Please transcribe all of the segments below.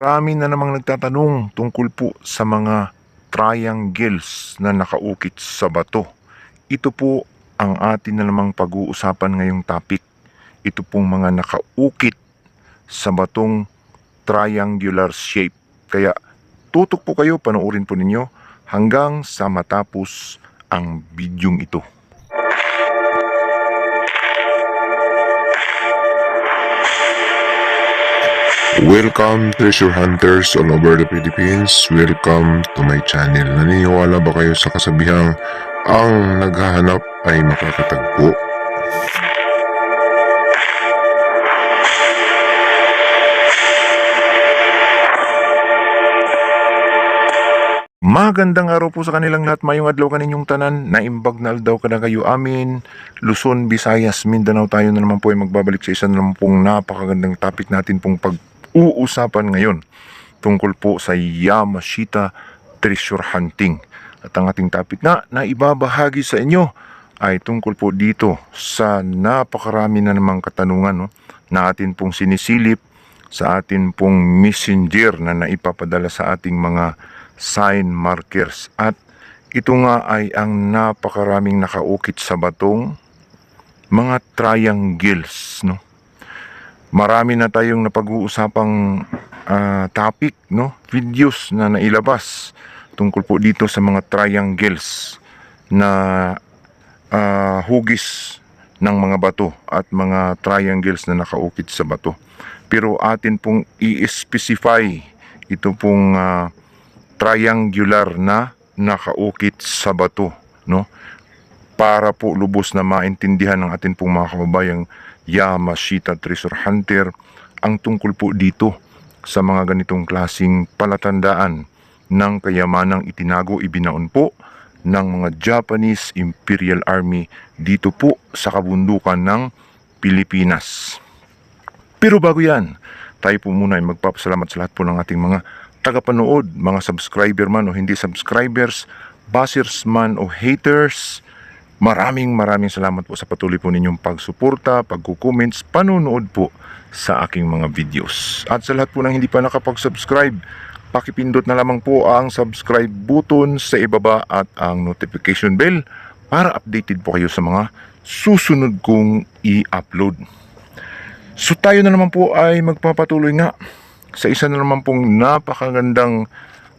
Marami na namang nagtatanong tungkol po sa mga triangles na nakaukit sa bato. Ito po ang atin na namang pag-uusapan ngayong topic. Ito pong mga nakaukit sa batong triangular shape. Kaya tutok po kayo, panoorin po ninyo hanggang sa matapos ang bidyong ito. Welcome treasure hunters all over the Philippines. Welcome to my channel. Naniniwala ba kayo sa kasabihang ang naghahanap ay makakatagpo? Magandang araw po sa kanilang lahat. Mayong adlaw kaninyong tanan. Naimbag na aldaw ka na kayo amin. Luzon, Visayas, Mindanao tayo na naman po ay magbabalik sa isa na naman pong napakagandang topic natin pong pag-uusapan ngayon. Tungkol po sa Yamashita Treasure Hunting. At ang ating topic na na ibabahagi sa inyo ay tungkol po dito sa napakarami na namang katanungan no, na atin pong sinisilip sa atin pong messenger na naipapadala sa ating mga sign markers at ito nga ay ang napakaraming nakaukit sa batong mga triangles no marami na tayong napag-uusapang ah, topic no videos na nailabas tungkol po dito sa mga triangles na ah, hugis ng mga bato at mga triangles na nakaukit sa bato pero atin pong i-specify ito pong ah, triangular na nakaukit sa bato, no? Para po lubos na maintindihan ng atin pong mga kababayang Yamashita Treasure Hunter ang tungkol po dito sa mga ganitong klasing palatandaan ng kayamanang itinago ibinaon po ng mga Japanese Imperial Army dito po sa kabundukan ng Pilipinas. Pero bago yan, tayo po muna ay magpapasalamat sa lahat po ng ating mga tagapanood, mga subscriber man o hindi subscribers, bashers man o haters. Maraming maraming salamat po sa patuloy po ninyong pagsuporta, pagkukoments, panunood po sa aking mga videos. At sa lahat po ng hindi pa nakapag-subscribe, pakipindot na lamang po ang subscribe button sa ibaba at ang notification bell para updated po kayo sa mga susunod kong i-upload. So tayo na naman po ay magpapatuloy nga sa isa na naman pong napakagandang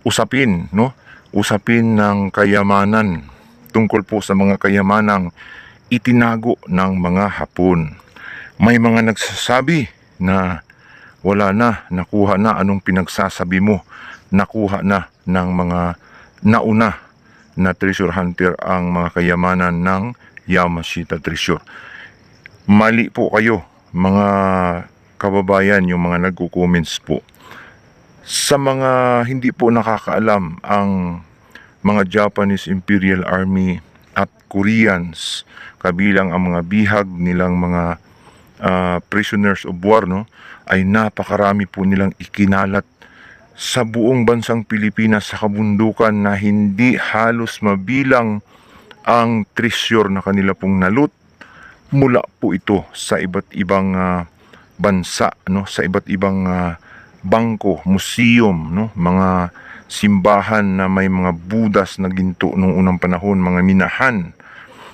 usapin, no? Usapin ng kayamanan tungkol po sa mga kayamanang itinago ng mga Hapon. May mga nagsasabi na wala na, nakuha na anong pinagsasabi mo, nakuha na ng mga nauna na treasure hunter ang mga kayamanan ng Yamashita Treasure. Mali po kayo, mga kababayan, yung mga nagko-comments po. Sa mga hindi po nakakaalam ang mga Japanese Imperial Army at Koreans, kabilang ang mga bihag nilang mga ah, prisoners of war, no, ay napakarami po nilang ikinalat sa buong bansang Pilipinas sa kabundukan na hindi halos mabilang ang treasure na kanila pong nalut mula po ito sa iba't ibang ah, bansa no sa iba't ibang ah, bangko, museum no mga simbahan na may mga budas na ginto nung unang panahon, mga minahan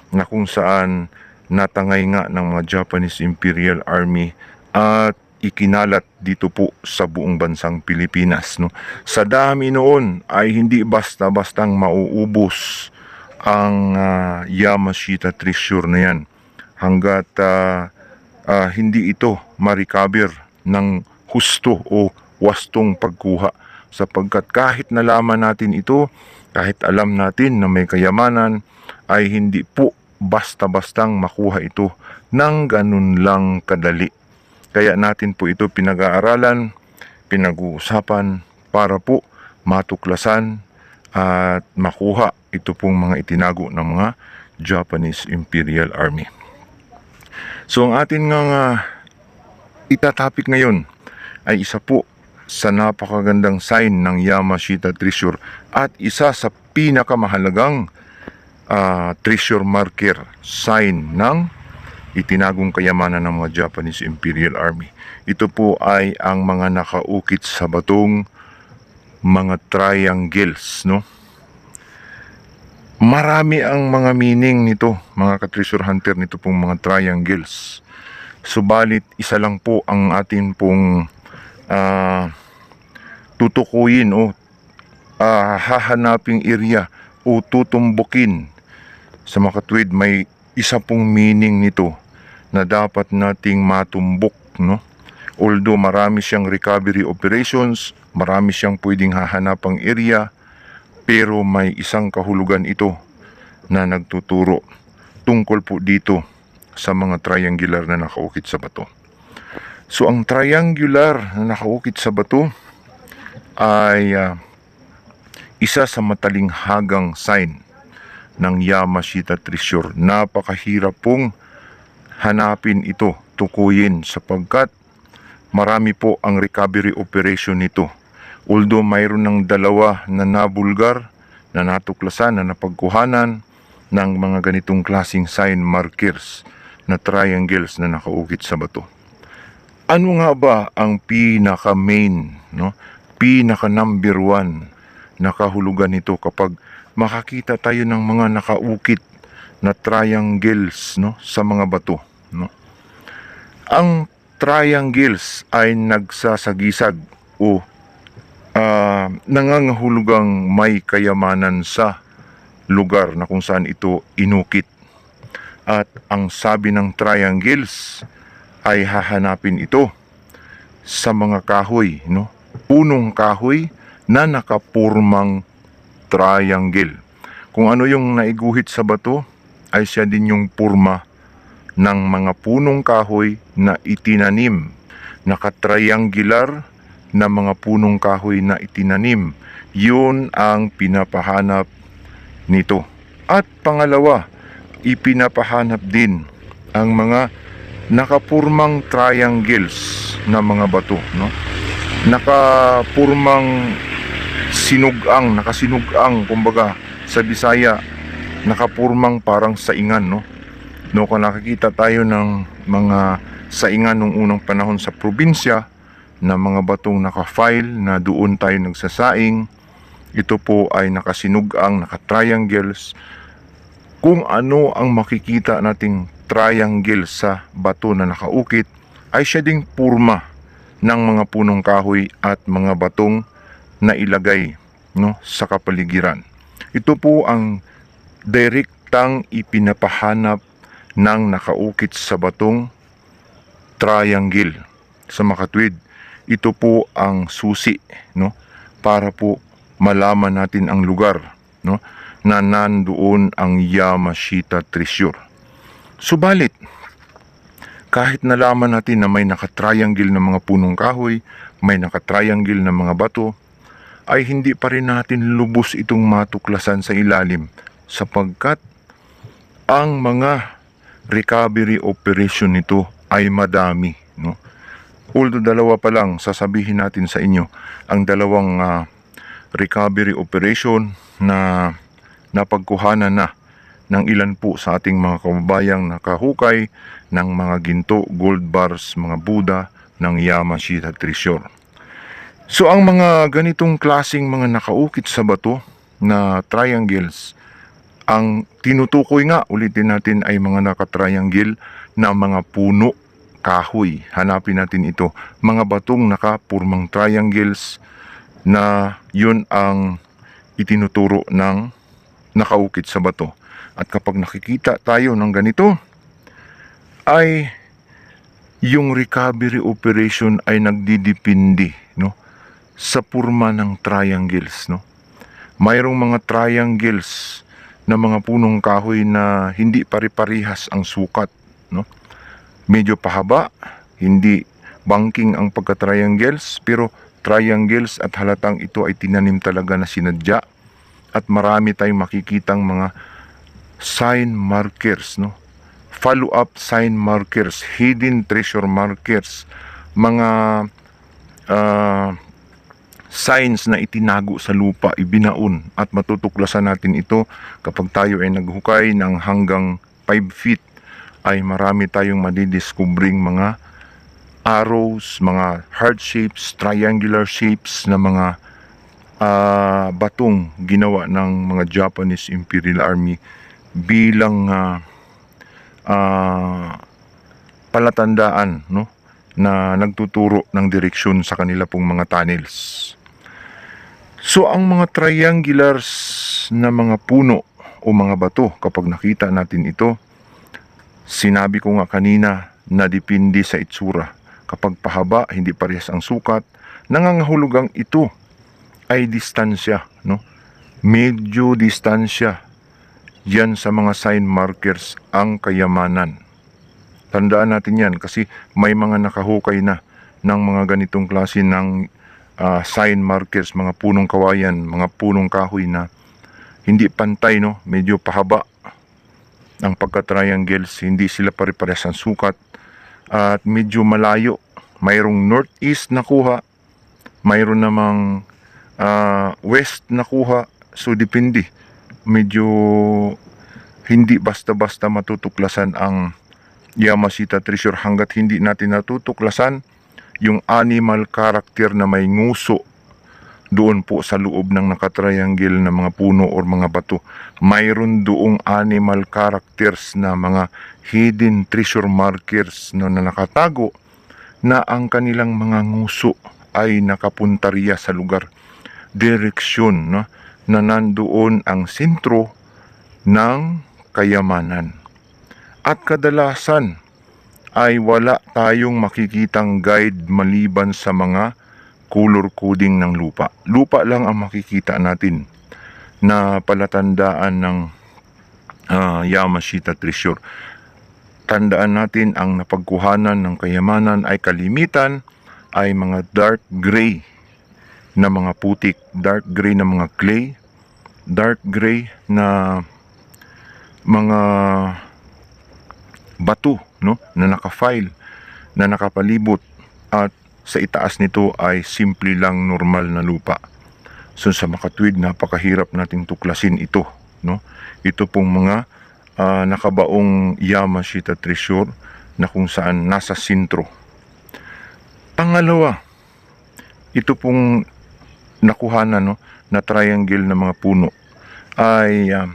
na kung saan natangay nga ng mga Japanese Imperial Army at ikinalat dito po sa buong bansang Pilipinas no? Sa dami noon ay hindi basta-bastang mauubos ang ah, Yamashita treasure na yan hanggat ah, ah, hindi ito ma-recover ng husto o wastong pagkuha sapagkat kahit nalaman natin ito kahit alam natin na may kayamanan ay hindi po basta-bastang makuha ito ng ganun lang kadali kaya natin po ito pinag-aaralan pinag-uusapan para po matuklasan at makuha ito pong mga itinago ng mga Japanese Imperial Army. So ang atin nga nga itatapik ngayon ay isa po sa napakagandang sign ng Yamashita Treasure at isa sa pinakamahalagang ah, treasure marker sign ng itinagong kayamanan ng mga Japanese Imperial Army. Ito po ay ang mga nakaukit sa batong mga triangles, no? Marami ang mga meaning nito, mga ka-treasure hunter nito pong mga triangles. Subalit, isa lang po ang atin pong ah, tutukuyin o ah, hahanaping area o tutumbukin sa mga katwid may isa pong meaning nito na dapat nating matumbok no although marami siyang recovery operations marami siyang pwedeng hahanapang area pero may isang kahulugan ito na nagtuturo tungkol po dito sa mga triangular na nakaukit sa bato. So ang triangular na nakaukit sa bato ay ah, isa sa mataling hagang sign ng Yamashita Treasure. Napakahirap pong hanapin ito, tukuyin sapagkat marami po ang recovery operation nito. Although mayroon ng dalawa na nabulgar, na natuklasan, na napagkuhanan ng mga ganitong klasing sign markers na triangles na nakaukit sa bato. Ano nga ba ang pinaka main, no? Pinaka number one na kahulugan nito kapag makakita tayo ng mga nakaukit na triangles no? Sa mga bato no? Ang triangles ay nagsasagisag o ah, nangangahulugang may kayamanan sa lugar na kung saan ito inukit. At ang sabi ng triangles ay hahanapin ito sa mga kahoy no punong kahoy na nakapurmang triangle. Kung ano yung naiguhit sa bato, ay siya din yung purma ng mga punong kahoy na itinanim. Nakatriangular na mga punong kahoy na itinanim. Yun ang pinapahanap nito. At pangalawa, ipinapahanap din ang mga nakapurmang triangles na mga bato. No? Nakapurmang sinugang, nakasinugang, kumbaga sa Bisaya, nakapurmang parang saingan, no? No, kung nakikita tayo ng mga saingan nung unang panahon sa probinsya, na mga batong naka-file na doon tayo nagsasaing, ito po ay nakasinugang, naka-triangles. Kung ano ang makikita nating triangle sa bato na nakaukit, ay siya ding purma ng mga punong kahoy at mga batong na ilagay no, sa kapaligiran. Ito po ang direktang ipinapahanap ng nakaukit sa batong triangle sa makatwid. Ito po ang susi no, para po malaman natin ang lugar no, na nandoon ang Yamashita Treasure. Subalit, kahit nalaman natin na may nakatriangle na mga punong kahoy, may nakatriangle na mga bato, ay hindi pa rin natin lubos itong matuklasan sa ilalim sapagkat ang mga recovery operation nito ay madami. No? Although dalawa pa lang, sasabihin natin sa inyo, ang dalawang ah, recovery operation na napagkuhanan na ng ilan po sa ating mga kababayang nakahukay ng mga ginto, gold bars, mga Buddha ng Yamashita Treasure. So ang mga ganitong klasing mga nakaukit sa bato na triangles, ang tinutukoy nga ulitin natin ay mga nakatriangle na mga puno, kahoy. Hanapin natin ito. Mga batong nakapurmang triangles na yun ang itinuturo ng nakaukit sa bato. At kapag nakikita tayo ng ganito, ay yung recovery operation ay nagdidipindi, no? sa purma ng triangles, no? Mayroong mga triangles na mga punong kahoy na hindi pare-parihas ang sukat, no? Medyo pahaba, hindi banking ang pagka-triangles, pero triangles at halatang ito ay tinanim talaga na sinadya at marami tayong makikitang mga sign markers, no? Follow-up sign markers, hidden treasure markers, mga ah, signs na itinago sa lupa, ibinaon at matutuklasan natin ito kapag tayo ay naghukay ng hanggang 5 feet ay marami tayong madidiskubring mga arrows, mga heart shapes, triangular shapes na mga ah, batong ginawa ng mga Japanese Imperial Army bilang ah, ah, palatandaan no na nagtuturo ng direksyon sa kanila pong mga tunnels. So ang mga triangulars na mga puno o mga bato kapag nakita natin ito, sinabi ko nga kanina na depende sa itsura. Kapag pahaba, hindi parehas ang sukat, nangangahulugang ito ay distansya, no? Medyo distansya. Yan sa mga sign markers ang kayamanan. Tandaan natin yan kasi may mga nakahukay na ng mga ganitong klase ng ah, sign markers, mga punong kawayan, mga punong kahoy na hindi pantay, no? Medyo pahaba ang pagka-triangles, hindi sila pare-parehas ang sukat at medyo malayo. Mayroong northeast na kuha, mayroon namang ah, west na kuha, so depende. Medyo hindi basta-basta matutuklasan ang Yamashita Treasure hanggat hindi natin natutuklasan yung animal character na may nguso doon po sa loob ng nakatriangle na mga puno or mga bato. Mayroon doong animal characters na mga hidden treasure markers na nakatago na ang kanilang mga nguso ay nakapuntarya sa lugar. Direksyon no, na nandoon ang sentro ng kayamanan. At kadalasan ay wala tayong makikitang guide maliban sa mga color coding ng lupa. Lupa lang ang makikita natin na palatandaan ng ah, Yamashita Treasure. Tandaan natin ang napagkuhanan ng kayamanan ay kalimitan ay mga dark gray na mga putik, dark gray na mga clay, dark gray na mga bato no na naka-file na nakapalibot at sa itaas nito ay simple lang normal na lupa. So sa makatwid napakahirap nating tuklasin ito no. Ito pong mga ah, nakabaong Yamashita treasure na kung saan nasa sentro. Pangalawa, ito pong nakuhanan no na triangle na mga puno ay ah,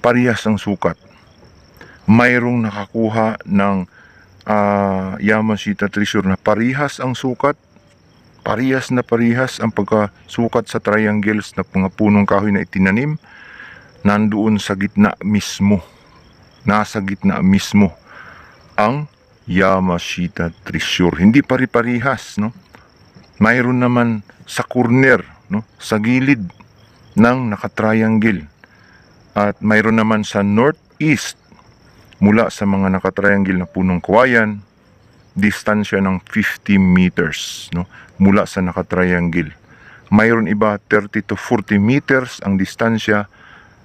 parehas ang sukat mayroong nakakuha ng ah, Yamashita treasure na parihas ang sukat, parihas na parihas ang pagkasukat sa triangles na mga punong kahoy na itinanim, nandoon sa gitna mismo, nasa gitna mismo ang Yamashita treasure. Hindi pari-parihas, no? Mayroon naman sa corner, no? Sa gilid ng nakatriangle. At mayroon naman sa northeast mula sa mga nakatriangle na punong kawayan, distansya ng 50 meters no, mula sa nakatriangle. Mayroon iba 30 to 40 meters ang distansya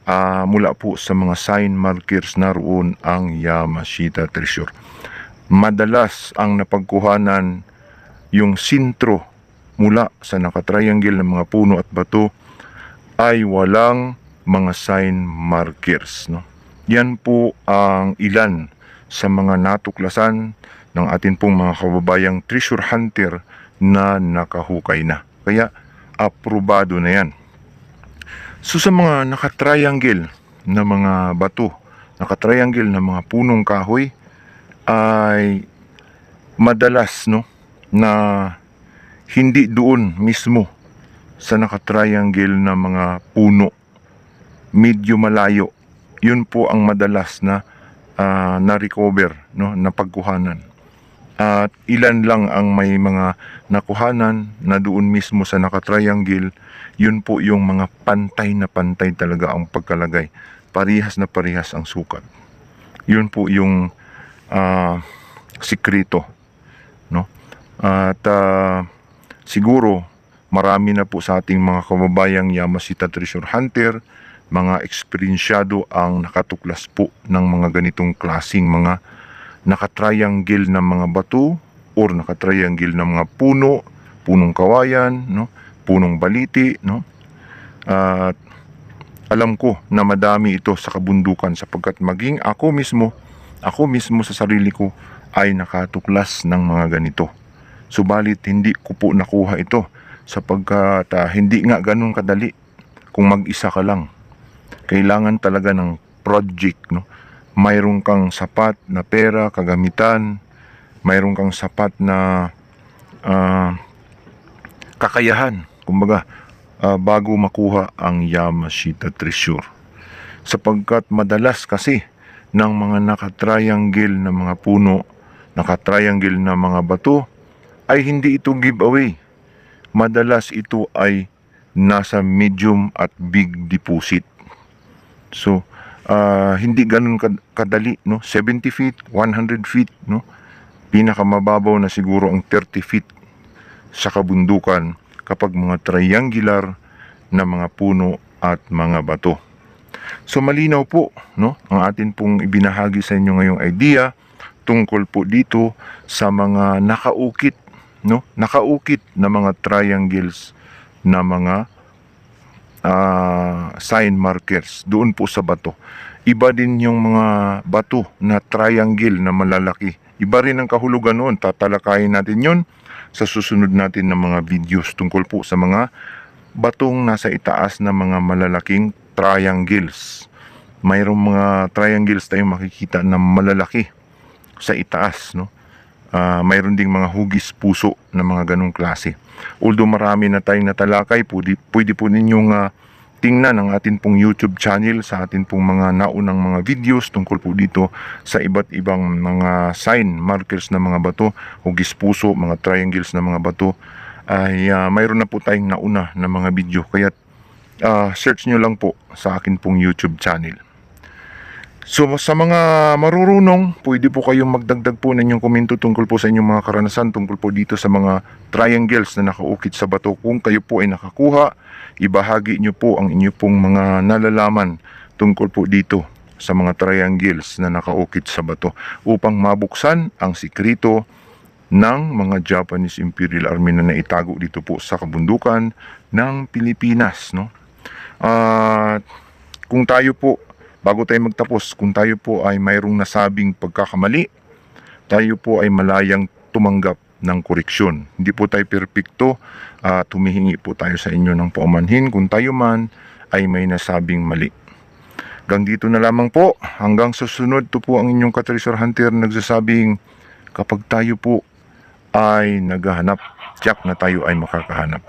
ah, mula po sa mga sign markers na roon ang Yamashita Treasure. Madalas ang napagkuhanan yung sintro mula sa nakatriangle ng mga puno at bato ay walang mga sign markers. No? Yan po ang ilan sa mga natuklasan ng atin pong mga kababayang treasure hunter na nakahukay na. Kaya aprobado na yan. So sa mga nakatriangle na mga bato, nakatriangle na mga punong kahoy ay madalas no na hindi doon mismo sa nakatriangle na mga puno medyo malayo yun po ang madalas na ah, na-recover, no, na pagkuhanan. At ilan lang ang may mga nakuhanan na doon mismo sa nakatriangle, yun po yung mga pantay na pantay talaga ang pagkalagay. Parihas na parihas ang sukat. Yun po yung ah, sikreto. No? At ah, siguro marami na po sa ating mga kababayang Yamashita Treasure Hunter mga eksperensyado ang nakatuklas po ng mga ganitong klasing mga nakatriangle na mga bato or nakatriangle na mga puno, punong kawayan, no? punong baliti, no? At alam ko na madami ito sa kabundukan sapagkat maging ako mismo, ako mismo sa sarili ko ay nakatuklas ng mga ganito. Subalit hindi ko po nakuha ito sapagkat ah, hindi nga ganun kadali kung mag-isa ka lang. Kailangan talaga ng project, no? Mayroon kang sapat na pera, kagamitan, mayroon kang sapat na ah, kakayahan, kumbaga, ah, bago makuha ang Yamashita Treasure. Sapagkat madalas kasi ng mga nakatriangle na mga puno, nakatriangle na mga bato, ay hindi ito giveaway. Madalas ito ay nasa medium at big deposit. So, ah, hindi ganun kad- kadali, no? 70 feet, 100 feet, no? Pinakamababaw na siguro ang 30 feet sa kabundukan kapag mga triangular na mga puno at mga bato. So malinaw po, no? Ang atin pong ibinahagi sa inyo ngayong idea tungkol po dito sa mga nakaukit, no? Nakaukit na mga triangles na mga ah, sign markers doon po sa bato. Iba din yung mga bato na triangle na malalaki. Iba rin ang kahulugan noon. Tatalakayin natin yon sa susunod natin ng mga videos tungkol po sa mga batong nasa itaas na mga malalaking triangles. Mayroong mga triangles tayong makikita na malalaki sa itaas, no? Ah, mayroon ding mga hugis puso na mga ganong klase. Although marami na tayong natalakay, pwede, pwede po ninyong ah, tingnan ang atin pong YouTube channel sa atin pong mga naunang mga videos tungkol po dito sa iba't ibang mga sign markers na mga bato, hugis puso, mga triangles na mga bato ay ah, mayroon na po tayong nauna na mga video kaya ah, search nyo lang po sa akin pong YouTube channel. So sa mga marurunong, pwede po kayong magdagdag po ng inyong komento tungkol po sa inyong mga karanasan tungkol po dito sa mga triangles na nakaukit sa bato. Kung kayo po ay nakakuha, ibahagi nyo po ang inyo pong mga nalalaman tungkol po dito sa mga triangles na nakaukit sa bato upang mabuksan ang sikrito ng mga Japanese Imperial Army na naitago dito po sa kabundukan ng Pilipinas. No? At kung tayo po, bago tayo magtapos, kung tayo po ay mayroong nasabing pagkakamali, tayo po ay malayang tumanggap ng koreksyon. Hindi po tayo perpekto at humihingi po tayo sa inyo ng paumanhin kung tayo man ay may nasabing mali. Hanggang dito na lamang po. Hanggang susunod, to po ang inyong katresor hunter nagsasabing kapag tayo po ay naghahanap, tiyak na tayo ay makakahanap.